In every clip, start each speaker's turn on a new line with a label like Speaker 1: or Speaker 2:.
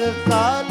Speaker 1: the thought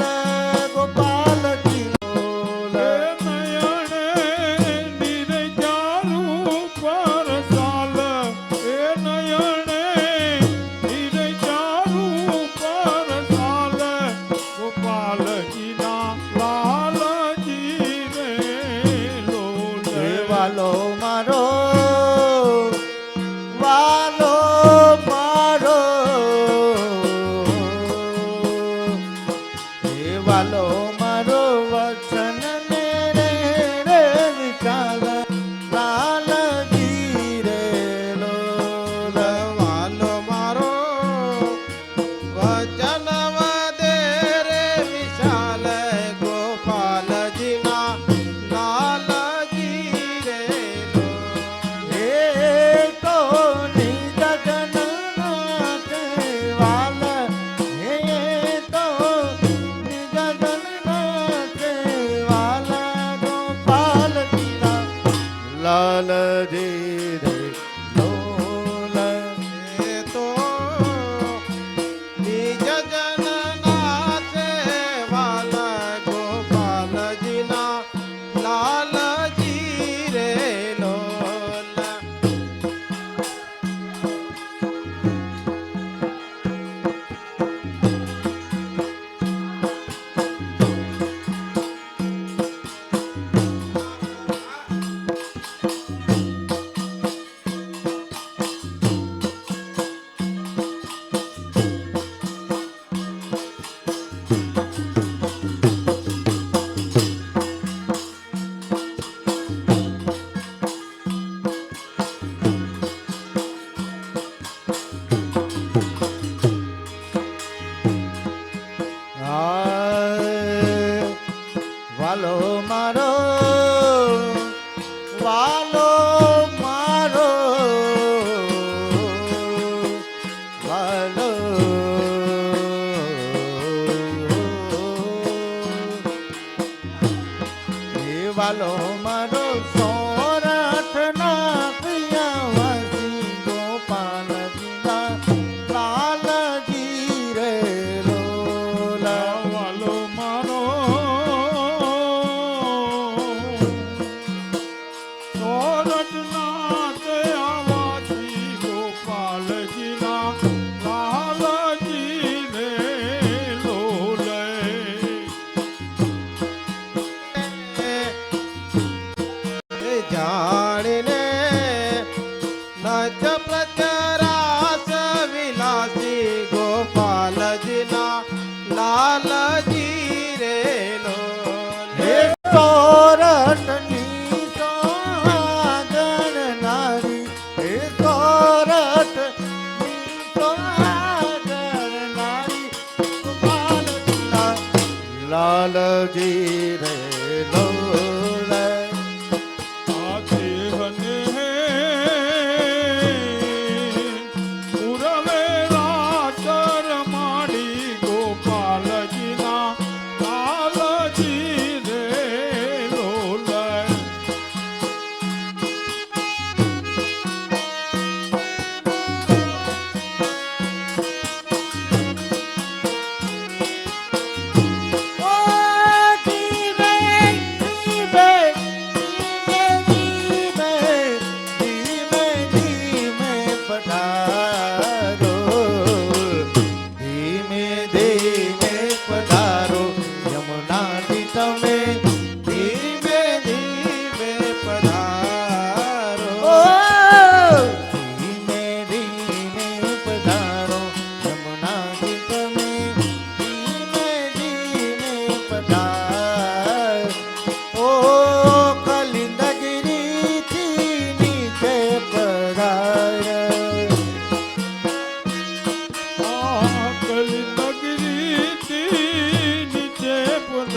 Speaker 1: Lalji રે લોલ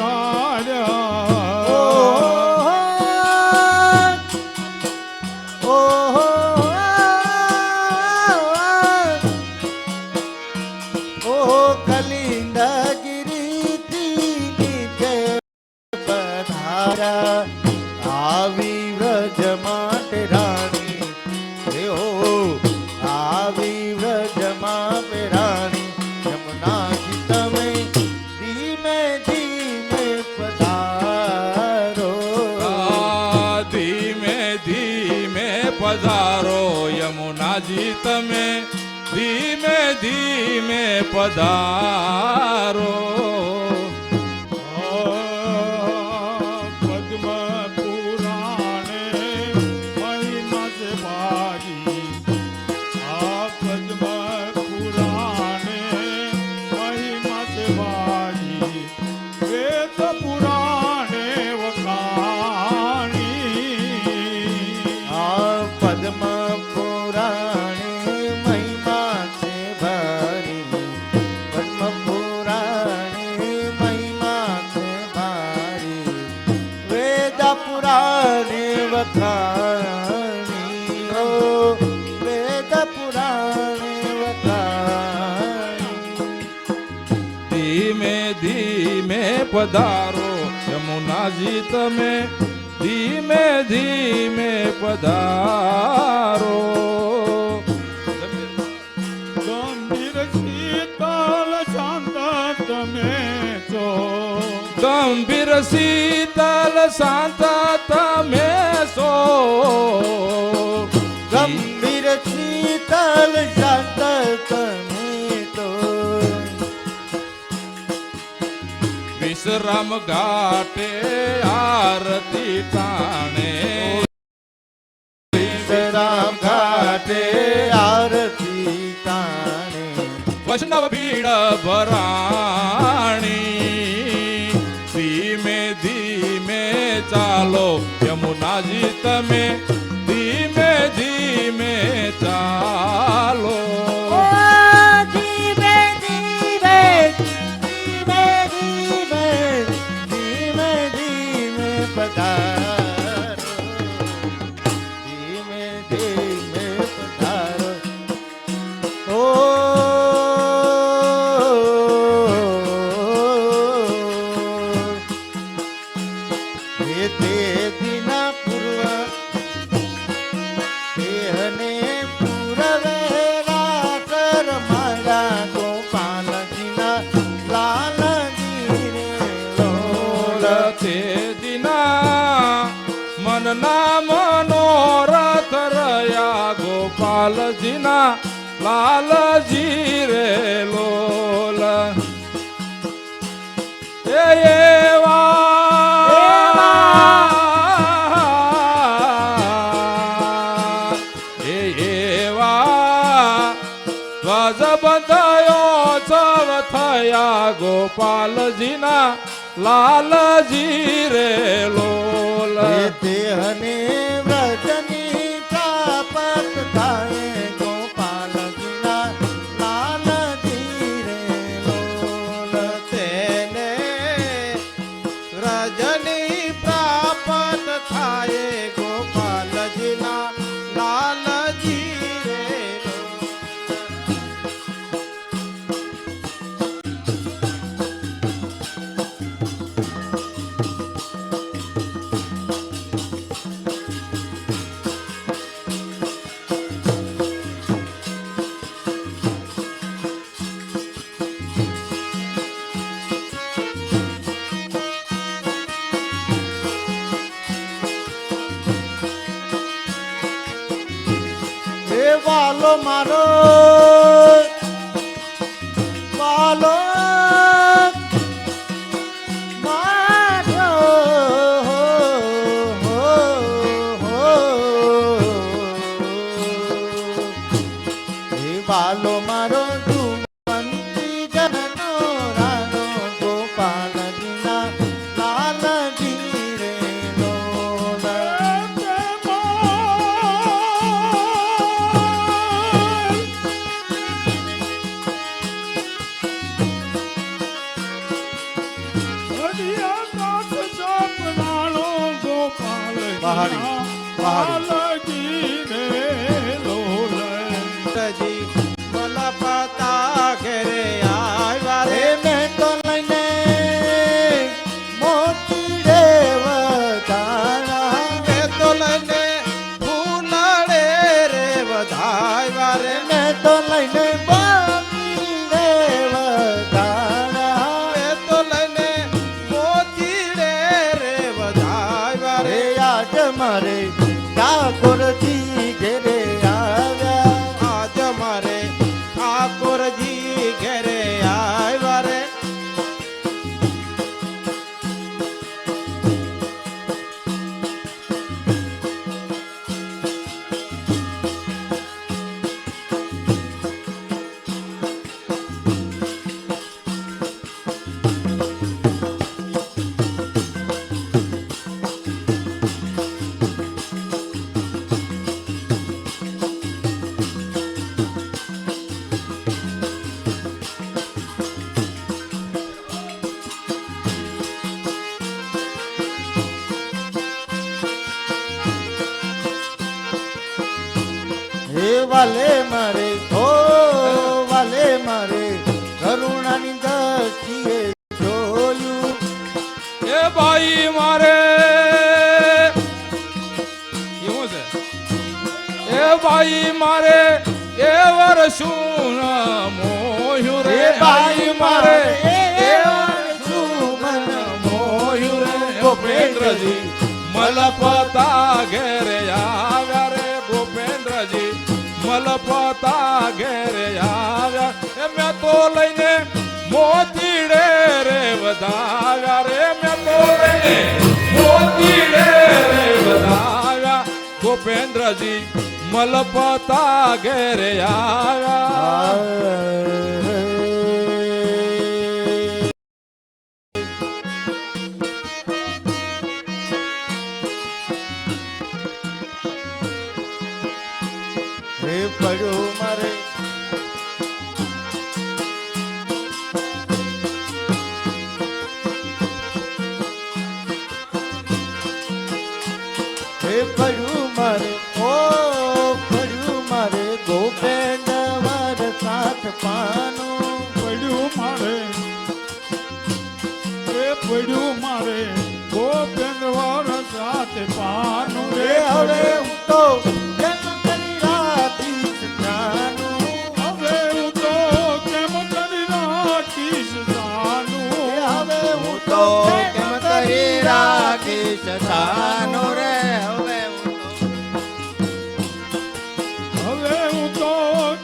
Speaker 1: song. ધીમે ધીમે પધારો.
Speaker 2: વખાણી
Speaker 1: હો વેદ પુરાણ વખાણી
Speaker 2: ધીમે ધીમે પધારો યમુનાજી તમે ધીમે ધીમે પધારો. ગંભીર શીતલ શાંત તમે સો ગંભીર શીતલ શાંત તમે
Speaker 1: તો
Speaker 2: વિશ્રામ ઘાટે આરતી તાણે.
Speaker 1: વિશ્રામ ઘાટે આરતી તાણે.
Speaker 2: વૈષ્ણવ ભીડ ભરાણી. ચાલો યમુનાજી તમે
Speaker 1: ગોપાલજીના લાલજી રે લોલ. દેહને
Speaker 2: ભાઈ મારે. એવું છે? એ ભાઈ મારે એ વરસું મોહ્યું રે? ભાઈ મારે એ મોહ્યું રે? ગોપેન્દ્રજી મલપતા ઘેરે આવ્યા રે. ગોપેન્દ્રજી મલપતા ઘેરે આવ્યા. એ મેં તો લઈને મોતીડે રે વધાવ્યા ગોપેન્દ્રજી મલપતા ઘેરે આવ્યા
Speaker 1: સાથે રે હવે હું તો કેમ કરી રાખીશ જાનું?
Speaker 3: હવે હું તો કેમ કરી રાખીશ જાનું?
Speaker 1: હવે હું તો કેમ કરી રાખીશ જાનું રે? હવે
Speaker 3: હવે હું તો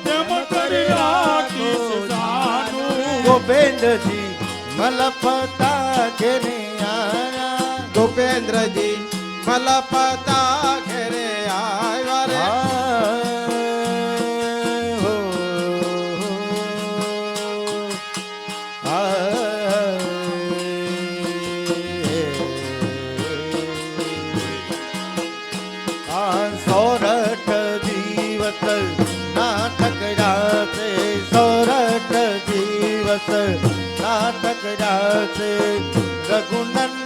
Speaker 3: કેમ કરી રાખીશ જાનું?
Speaker 1: ગોપેન્દ્રજી મલપતા આયા.
Speaker 4: ગોપેન્દ્રજી મલપતા ઘેરે આવ્યા રે
Speaker 1: સોરઠ દિવસ નાટક રાસે સોરઠ દિવસ નાટક રાસે રઘુનંદન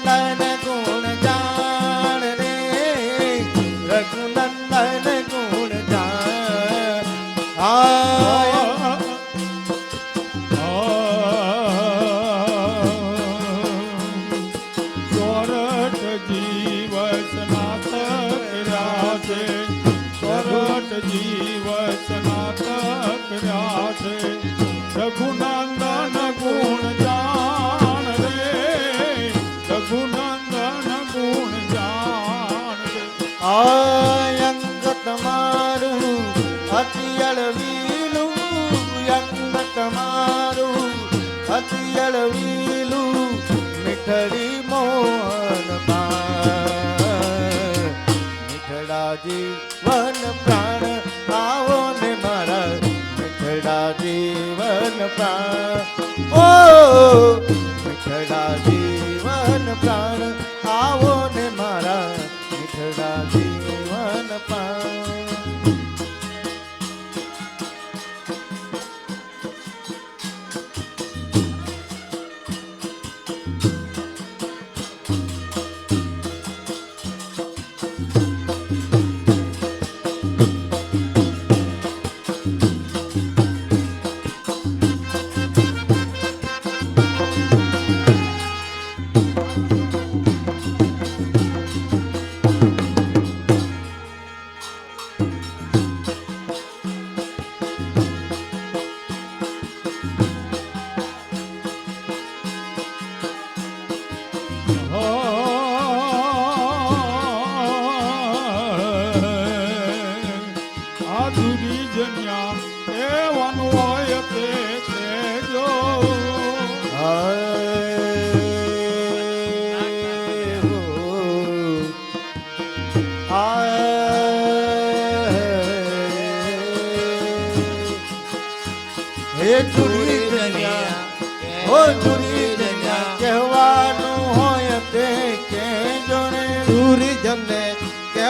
Speaker 3: સોરઠ જીવસ નાથ છે.
Speaker 1: जीवन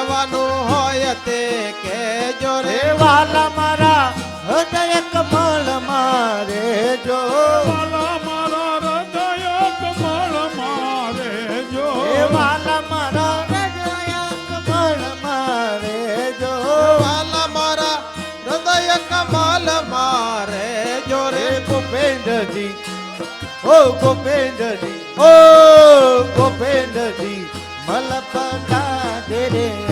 Speaker 1: કહેવાનું હોય તે કે રે.
Speaker 4: રે
Speaker 1: વાલા મારા હૃદય કમળ મારે જો.
Speaker 3: વાલા મારા હૃદય કમળ મારે જો.
Speaker 1: વાલા મારા હૃદય કમળ મારે જો.
Speaker 4: વાલા મારા હૃદય મારે જો રે.
Speaker 1: રે ગોપેન્દ્રજી. ઓ ગોપેન્દ્રજી. ઓ ગોપેન્દ્રજી મલપતા ઘેરે આવ્યા
Speaker 4: ગોપેન્દ્રજી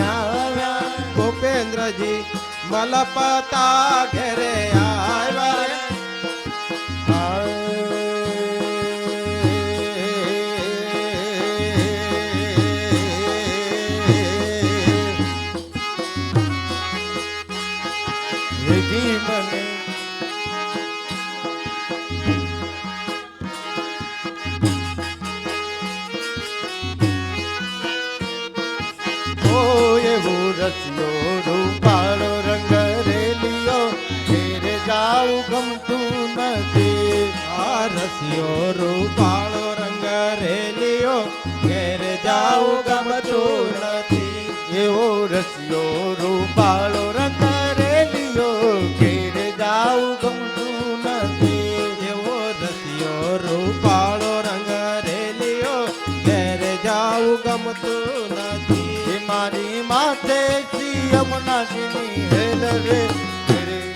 Speaker 4: મલપતા ઘરે આવ્યા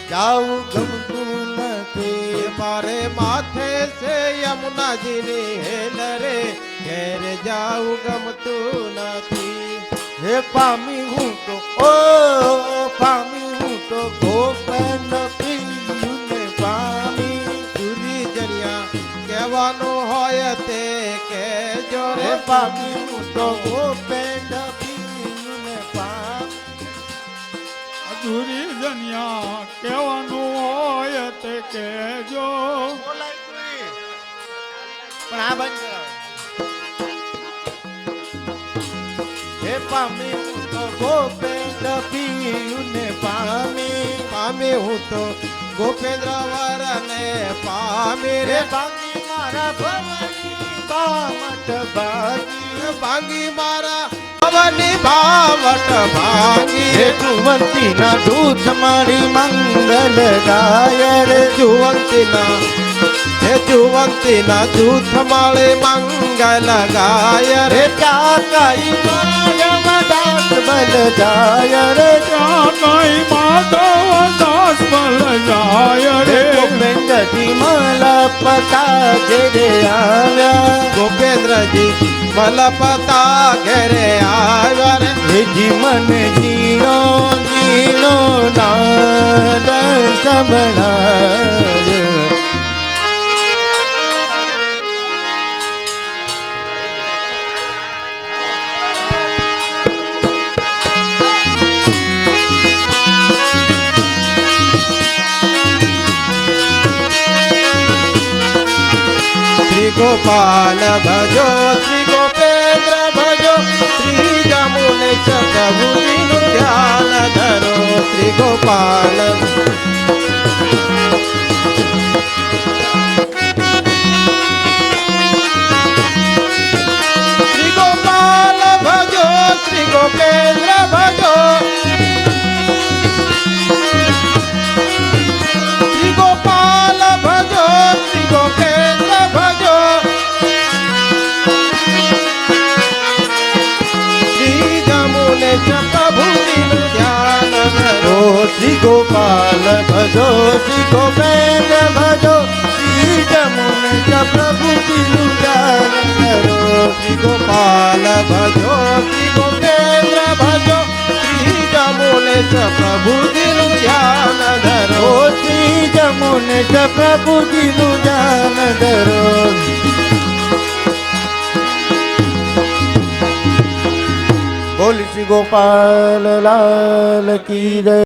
Speaker 1: જાવું ગમતું નથી મારે માથે
Speaker 4: છે યમુનાજીની હેલ રે ઘેર જાઉં ગમતું નથી
Speaker 1: હે પામી હું તો ઓ પામી હું તો ગોપેન્દ પિયુને પામી
Speaker 4: ચૂરી જરિયા કહેવાનું હોય તે
Speaker 1: કે
Speaker 4: રે
Speaker 1: પામી હું તો ગોપેન્દ
Speaker 3: અધૂરી જન્યા કહેવાનું હોય તે કહેજો.
Speaker 1: પણ આ બંધ હે પામી હું તો ગોપેન્દ પિયુને પામી
Speaker 4: પામી હું તો ગોપેન્દ્ર વરને પામી
Speaker 1: રે.
Speaker 4: રે
Speaker 1: ભાંગી મારા ભવની બામટ ભાગી.
Speaker 4: ભાંગી મારા ભવની ભાવટ ભાંગી.
Speaker 1: હે કુંવંતીના દૂધ મારી મંગલ ગાય રે.
Speaker 4: જુવંતીના હે જુવંતીના દૂધ માળે મંગલ ગાય
Speaker 1: રે. કાકાઈ બલ જાય રે
Speaker 3: ત્યાં કઈ માધવ દાસ બલ જાય
Speaker 1: રે ગોપેન્દ્રજી મલા પતા ઘેરે આવ્યા મને જીણો જીણો નાદ સંભળાય
Speaker 4: ગોપાલ ભજો શ્રી ગોપેન્દ્ર ભજો શ્રી જમુને ચકભુજીનું ધ્યાન ધરો શ્રી ગોપાલ ગોપાલ ભજો શ્રી ગોપેન્દ્ર ભજો. શ્રી જમુન
Speaker 1: પ્રભુ કરો.
Speaker 4: શ્રી ગોપાલ ભજો શ્રી ગોપેન્દ્ર ભજો. શ્રી જમુને ચકભુજીનું ધ્યાન ધરો
Speaker 1: શ્રી જમુન પ્રભુ ગાન કરો. બોલ શ્રી ગોપાલ લાલ કી